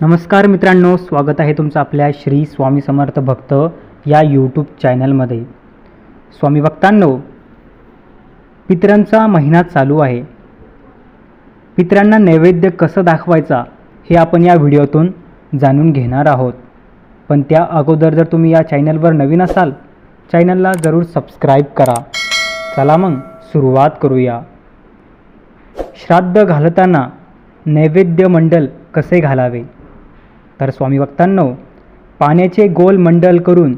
नमस्कार मित्रांनो स्वागत आहे तुमचं आपल्या श्री स्वामी समर्थ भक्त या यूट्यूब चॅनलमध्ये स्वामी भक्तांनो पितरांचा महिना चालू आहे. पितरांना नैवेद्य कसं दाखवायचा हे आपण या व्हिडिओतून जाणून घेणार आहोत. पण त्या अगोदर जर तुम्ही या चॅनलवर नवीन असाल चॅनलला जरूर सबस्क्राईब करा. चला मग सुरुवात करूया. श्राद्ध घालताना नैवेद्य मंडल कसे घालावे? तर स्वामी भक्तांनो पाण्याचे गोल मंडल करून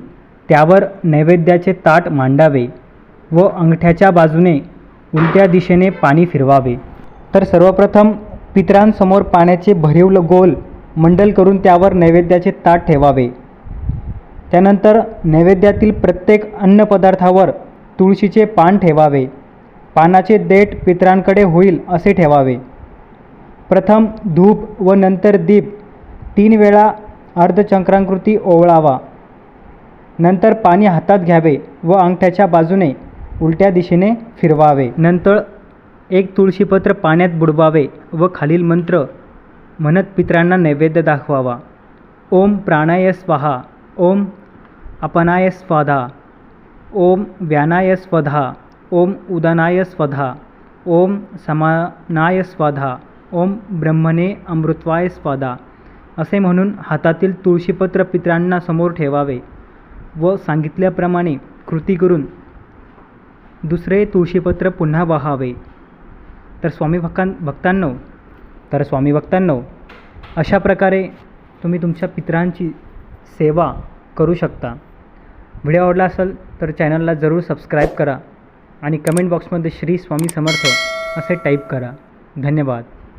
त्यावर नैवेद्याचे ताट मांडावे व अंगठ्याच्या बाजूने उलट्या दिशेने पाणी फिरवावे. तर सर्वप्रथम पितरांसमोर पाण्याचे भरीव गोल मंडल करून त्यावर नैवेद्याचे ताट ठेवावे. त्यानंतर नैवेद्यातील प्रत्येक अन्नपदार्थावर तुळशीचे पान ठेवावे. पानाचे देठ पितरांकडे होईल असे ठेवावे. प्रथम धूप व नंतर दीप तीन वेळा अर्धचक्रांकृती ओवळावा. नंतर पाणी हातात घ्यावे व अंगठ्याच्या बाजूने उलट्या दिशेने फिरवावे. नंतर एक तुळशीपत्र पाण्यात बुडवावे व खालील मंत्र म्हणत पितरांना नैवेद्य दाखवावा. ओम प्राणाय स्वाहा ओम अपनाय स्वाधा ओम व्यानाय स्वधा ओम उदनाय स्वधा ओम समानाय स्वाधा ओम ब्रह्मणे अमृत्वाय स्वाधा. असे म्हणून हातातील तुळशीपत्र पितरांना समोर ठेवावे व सांगितल्याप्रमाणे कृती करून दुसरे तुळशीपत्र पुन्हा वाहावे. तर स्वामी भक्तां भक्तांनो तर स्वामी भक्तांनो अशा प्रकारे तुम्ही तुमच्या पितरांची सेवा करू शकता. व्हिडिओ आवडला असेल तर चॅनलला जरूर सबस्क्राईब करा आणि कमेंट बॉक्समध्ये श्री स्वामी समर्थ असे टाईप करा. धन्यवाद.